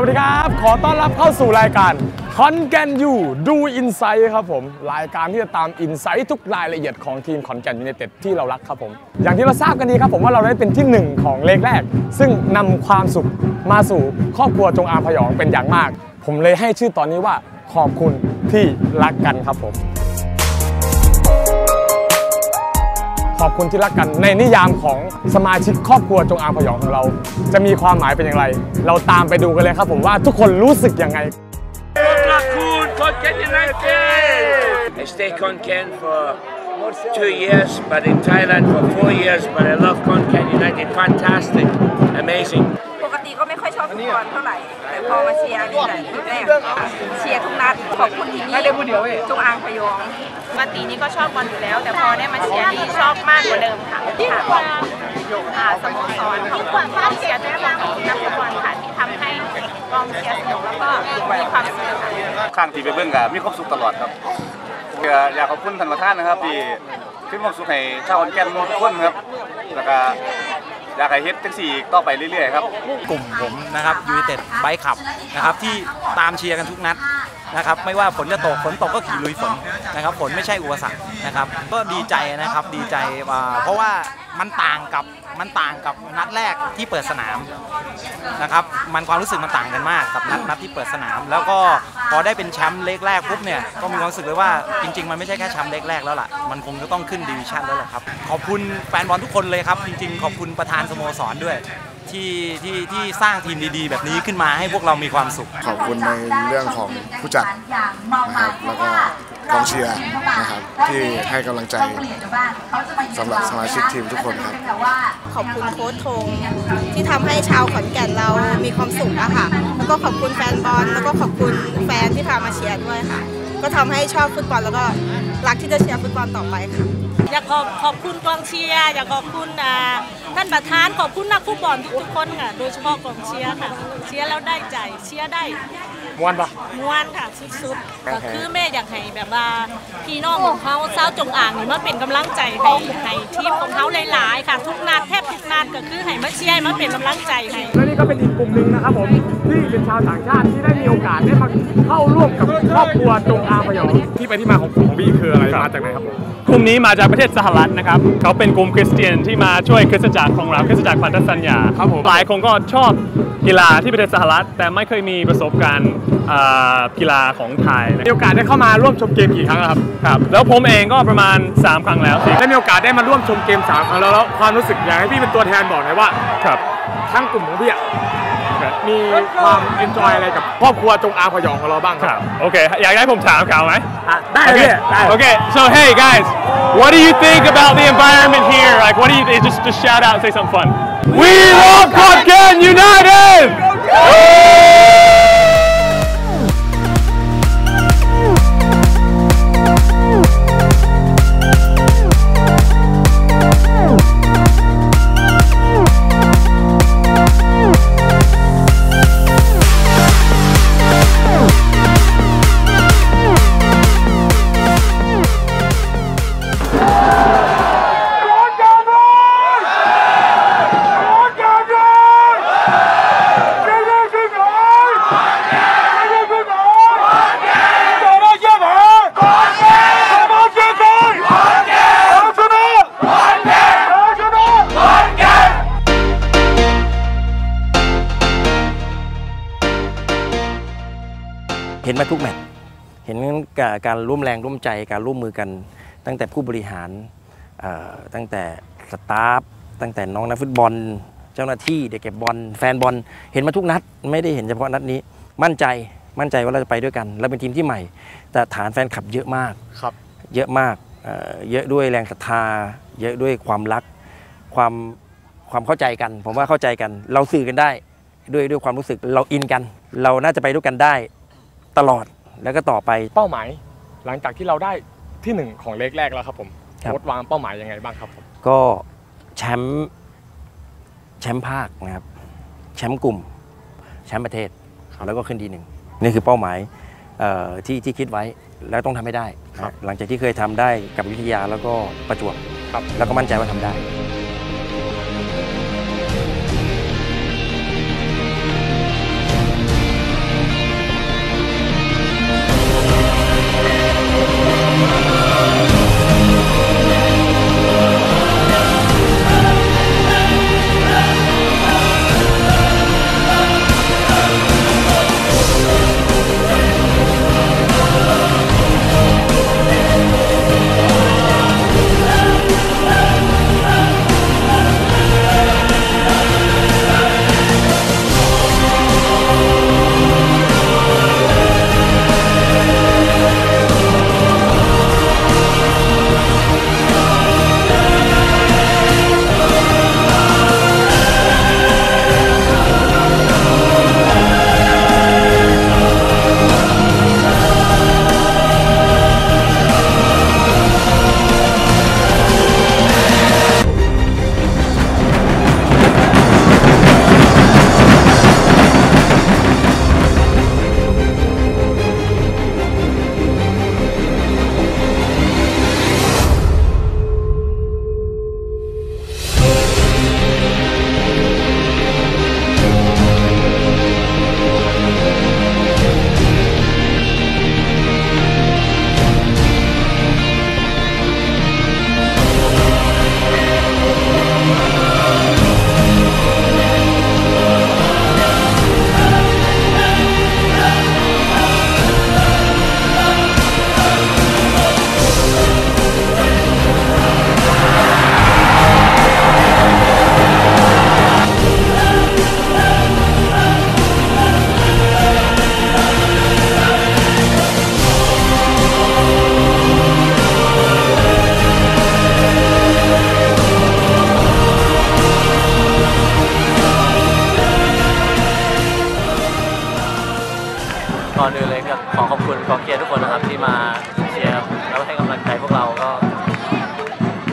วัสดีครับ ขอต้อนรับเข้าสู่รายการคอนแกนยูดูอินไซต์ครับผม รายการที่จะตามอินไซต์ทุกรายละเอียดของทีมขอนแกนยูไนเต็ดที่เรารักครับผม อย่างที่เราทราบกันดีครับผมว่าเราได้เป็นที่หนึ่งของเลขแรก ซึ่งนำความสุขมาสู่ครอบครัวจงอางพยองเป็นอย่างมาก ผมเลยให้ชื่อตอนนี้ว่าขอบคุณที่รักกันครับผม ขอบคุณที่รักกันในนิยามของสมาชิกครอบครัวจงอางพยองของเรา จะมีความหมายเป็นอย่างไร เราตามไปดูกันเลยครับผมว่าทุกคนรู้สึกยังไง Raccoon Konkan United! I stay Konkan for two years, but in Thailand for four years. But I love Konkan United. Fantastic, amazing. ปกติก็ไม่ค่อยชอบฟุตบอลเท่าไหร่แต่ พอมาเชียร์นี่แหละแรกเชียร์ทุกนัดขอบคุณที่นี่จงอางพยองปกตินี่ก็ชอบบอลอยู่แล้ว แต่พอได้มาเชียร์นี่ชอบมากกว่าเดิมค่ะค่ะขอบคุณอ่าสโมสรขอบคุณกองเชียร์ทุกคนของนักฟุตบอลค่ะที่ทำให้กองเชียร์สนุกแล้วก็มีความสุขค่ะข้างที่ไปเบิ่งกับมีความสุขตลอดครับอยากขอบคุณท่านประธานนะครับที่ขึ้นความสุขให้ชาวขอนแก่นทุกคนครับแล้วก็ อยากให้เฮ็ดจังสี่ต่อไปเรื่อยๆครับ กลุ่มผมนะครับยู i เต็ดไบค์ขับนะครับที่ตามเชียร์กันทุกนัดนะครับไม่ว่าฝนจะตกฝนตกก็ขี่ลุยฝนนะครับฝนไม่ใช่อุปสรรคนะครับก็ดีใจนะครับดีใจเพราะว่ามันต่างกับ มันต่างกับนัดแรกที่เปิดสนามนะครับ มันความรู้สึกมันต่างกันมากกับนัดนัดที่เปิดสนาม แล้วก็พอได้เป็นแชมป์เล็กแรกปุ๊บเนี่ยก็มีความรู้สึกเลยว่าจริง ๆ มันไม่ใช่แค่แชมป์เล็กแรกแล้วล่ะ มันคงจะต้องขึ้นดิวิชั่นแล้วล่ะครับ ขอบคุณแฟนบอลทุกคนเลยครับ จริง ๆ ขอบคุณประธานสโมสรด้วยที่ที่ที่สร้างทีมดีๆ แบบนี้ขึ้นมาให้พวกเรามีความสุข ขอบคุณในเรื่องของผู้จัดนะครับแล้วก็ กองเชียร์นะครับที่ให้กำลังใจสำหรับสมาชิกทีมทุกคนครับ ขอบคุณโค้ชธงที่ทำให้ชาวขอนแก่นเรามีความสุขอะค่ะแล้วก็ขอบคุณแฟนบอลแล้วก็ขอบคุณแฟนที่พามาเชียร์ด้วยค่ะ ก็ทำให้ชอบฟุตบอลแล้วก็รักที่จะเชียร์ฟุตบอลต่อไปค่ะอยากขอบขอบคุณกองเชียร์อยากขอบคุณอ่าท่านประธานขอบคุณนักฟุตบอลทุกๆคนค่ะ โดยเฉพาะกองเชียร์ค่ะ เชียร์แล้วได้ใจเชียร์ได้ มวนปะม้วนค่ะสุดๆก็คือแม่อยากให้แบบว่าพี่น้องของเขาเศร้าวจงอ่างนี่มาเป็นกำลังใจให้ให้ทีมของเขาหลายๆค่ะ ทุกนัดแทบทุกนัดก็คือให้มาเชียร์ให้มาเป็นกำลังใจให้และนี่ก็เป็นอีกกลุ่มหนึ่งนะครับผมที่เป็นชาวต่างชาติที่ได้มีโอกาสได้มาเข้าร่วมกับครอบครัวจงอางพยองที่ไปที่มาของของบีคืออะไรมาจากไหนครับผมกลุ่มนี้มาจากประเทศสหรัฐนะครับเขาเป็นกลุ่มคริสเตียนที่มาช่วยคริสตจักรของเราคริสตจักรพันธสัญญาครับผมหลายคนก็ชอบกีฬาที่ประเทศสหรัฐ แต่ไม่เคยมีประสบการณ์อ่ากีฬาของไทยนะมีโอกาสได้เข้ามาร่วมชมเกมกี่ครั้งแล้วครับครับแล้วผมเองก็ประมาณ 3 ครั้งแล้วสิได้มีโอกาสได้มาร่วมชมเกมสามครั้งแล้วแล้วความรู้สึกอยากให้พี่เป็นตัวแทนบอกหน่อยว่าครับทั้งกลุ่มของพี่อะมีความเอนจอยอะไรกับครอบครัวจงอางพยองของเราบ้างคครัรับบโอเคอยากให้ผมถามเขาไหมอะได้เลยพี่ได้ Okay, so hey guys, what do you think about the environment here? Like, what do you just just shout out and say something fun? We love Konkan United! มาทุกแมตช์เห็นกับการร่วมแรงร่วมใจการร่วมมือกัน ตั้งแต่ผู้บริหารเอ่อตั้งแต่สตาฟตั้งแต่น้องนักฟุตบอล เจ้าหน้าที่เด็กเก็บบอลแฟนบอลเห็นมาทุกนัด ไม่ได้เห็นเฉพาะนัดนี้ มั่นใจมั่นใจว่าเราจะไปด้วยกันและเป็นทีมที่ใหม่ แต่ฐานแฟนคลับเยอะมากครับ เยอะมากเอ่อเยอะด้วยแรงศรัทธา เยอะด้วยความรักความความเข้าใจกัน ผมว่าเข้าใจกัน เราสื่อกันได้ด้วยด้วยความรู้สึกเราอินกัน เราน่าจะไปด้วยกันได้ ตลอดแล้วก็ต่อไป เป้าหมาย หลังจากที่เราได้ที่หนึ่งของเลขแรกแล้วครับผมครับ โค้ดวางเป้าหมายยังไงบ้างครับผมก็แชมป์แชมป์ภาคนะครับแชมป์กลุ่มแชมป์ประเทศแล้วก็ขึ้นดีหนึ่งนี่คือเป้าหมายเอ่อที่ที่คิดไว้แล้วต้องทำให้ได้นะครับหลังจากที่เคยทำได้กับอยุทยาแล้วก็ประจวบครับ แล้วก็มั่นใจว่าทำได้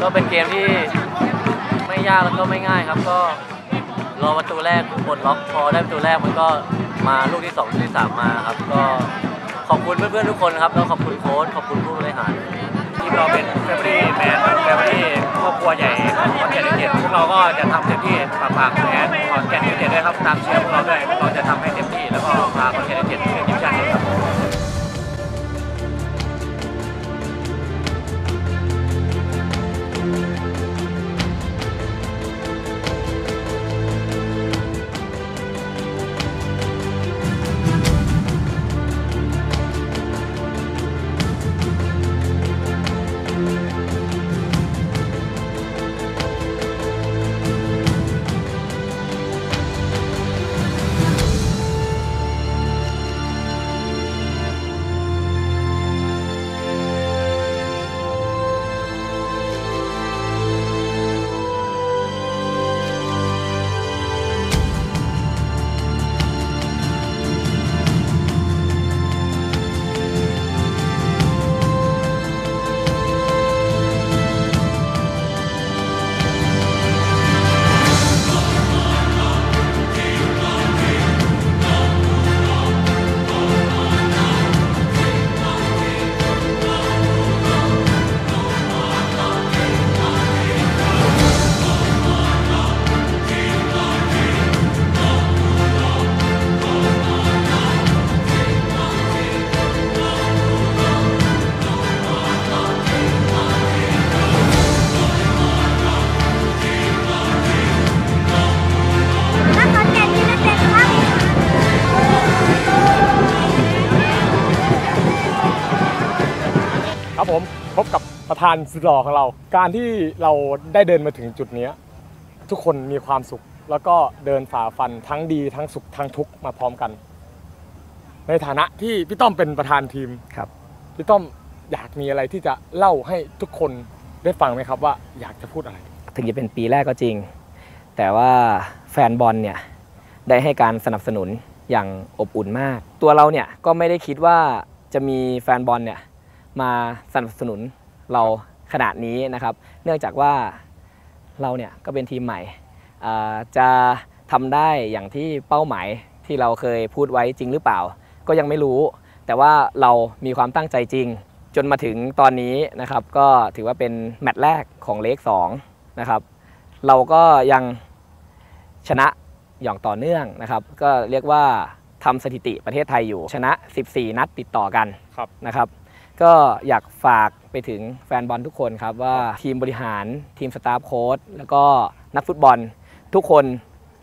ก็เป็นเกมที่ไม่ยากแล้วก็ไม่ง่ายครับ ก็รอประตูแรกปลดล็อกพอได้ประตูแรกมันก็มาลูกที่สองลูกที่สามมาครับ ก็ขอบคุณเพื่อนๆทุกคนครับแล้วขอบคุณโค้ชขอบคุณผู้บริหารที่เราเป็นแฟมิลี่แมนแฟมิลี่ครอบครัวใหญ่ของขอนแก่นยูไนเต็ดพวกเราก็จะทำเต็มที่ฝากฝากแฟนขอนแก่นยูเต็ดด้วยครับตามเชียร์พวกเราด้วยเราจะทำให้เต็มที่แล้วก็พาขอนแก่นยูไนเต็ดขึ้นทีม ประธานสุดหล่อของเรา การที่เราได้เดินมาถึงจุดเนี้ยทุกคนมีความสุข แล้วก็เดินฝ่าฟันทั้งดีทั้งสุขทั้งทุกข์มาพร้อมกัน ในฐานะที่พี่ต้อมเป็นประธานทีมครับพี่ต้อมอยากมีอะไรที่จะเล่าให้ทุกคนได้ฟังไหมครับว่าอยากจะพูดอะไร ถึงจะเป็นปีแรกก็จริง แต่ว่าแฟนบอลเนี่ยได้ให้การสนับสนุนอย่างอบอุ่นมาก ตัวเราเนี่ยก็ไม่ได้คิดว่าจะมีแฟนบอลเนี่ยมาสนับสนุน เราขนาดนี้นะครับ เนื่องจากว่าเราเนี่ยก็เป็นทีมใหม่อ่าจะทำได้อย่างที่เป้าหมายที่เราเคยพูดไว้จริงหรือเปล่า ก็ยังไม่รู้ แต่ว่าเรามีความตั้งใจจริง จนมาถึงตอนนี้นะครับ ก็ถือว่าเป็นแมตช์แรกของเลข2นะครับ เราก็ยังชนะอย่างต่อเนื่องนะครับ ก็เรียกว่าทำสถิติประเทศไทยอยู่ชนะ 14 นัดติดต่อกันครับนะครับ ก็อยากฝากไปถึงแฟนบอลทุกคนครับว่าทีมบริหารทีมสตาฟโค้ชแล้วก็นักฟุตบอล ทุกคน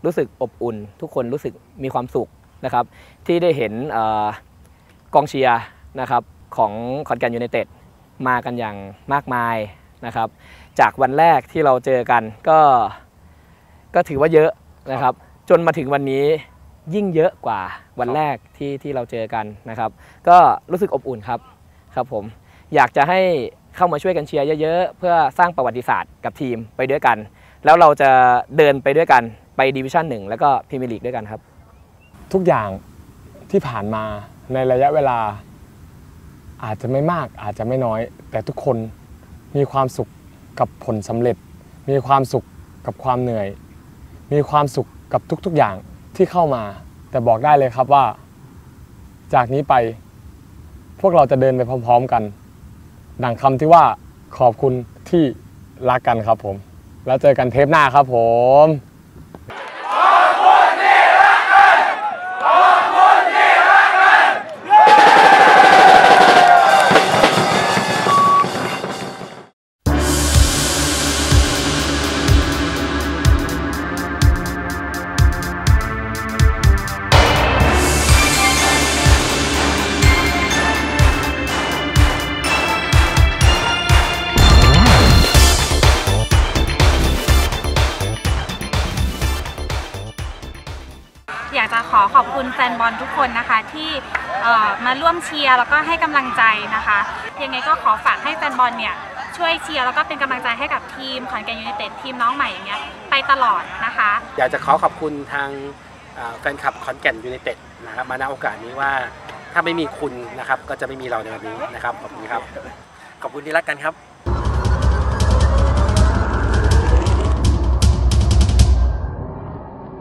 รู้สึกอบอุ่น ทุกคนรู้สึกมีความสุขนะครับที่ได้เห็นเออกองเชียร์นะครับของขอนแก่นยูไนเต็ดมากันอย่างมากมายนะครับจากวันแรกที่เราเจอกันก็ก็ถือว่าเยอะนะครับ จนมาถึงวันนี้ยิ่งเยอะกว่าวันแรกที่ที่เราเจอกันนะครับ ก็รู้สึกอบอุ่นครับ ครับผมอยากจะให้เข้ามาช่วยกันเชียร์เยอะๆ เพื่อสร้างประวัติศาสตร์กับทีมไปด้วยกัน แล้วเราจะเดินไปด้วยกันไปดิวิชั่นหนึ่งแล้วก็พรีเมียร์ลีกด้วยกันครับ ทุกอย่างที่ผ่านมาในระยะเวลา อาจจะไม่มากอาจจะไม่น้อย แต่ทุกคนมีความสุขกับผลสำเร็จ มีความสุขกับความเหนื่อย มีความสุขกับทุกๆอย่างที่เข้ามา แต่บอกได้เลยครับว่า จากนี้ไป พวกเราจะเดินไปพร้อม ๆกัน ดังคำที่ว่าขอบคุณที่รักกันครับผม แล้วเจอกันเทปหน้าครับผม มาร่วมเชียร์แล้วก็ให้กำลังใจนะคะยังไงก็ขอฝากให้แฟนบอลเนี่ยช่วยเชียร์แล้วก็เป็นกำลังใจให้กับทีมขอนแก่นยูไนเต็ดทีมน้องใหม่อย่างเงี้ยไปตลอดนะคะ อยากจะขอขอบคุณทางเอ่อแฟนคลับขอนแก่นยูไนเต็ดนะครับมาณโอกาสนี้ว่าถ้าไม่มีคุณนะครับก็จะไม่มีเราในวันนี้นะครับขอบคุณครับขอบคุณที่รักกันครับ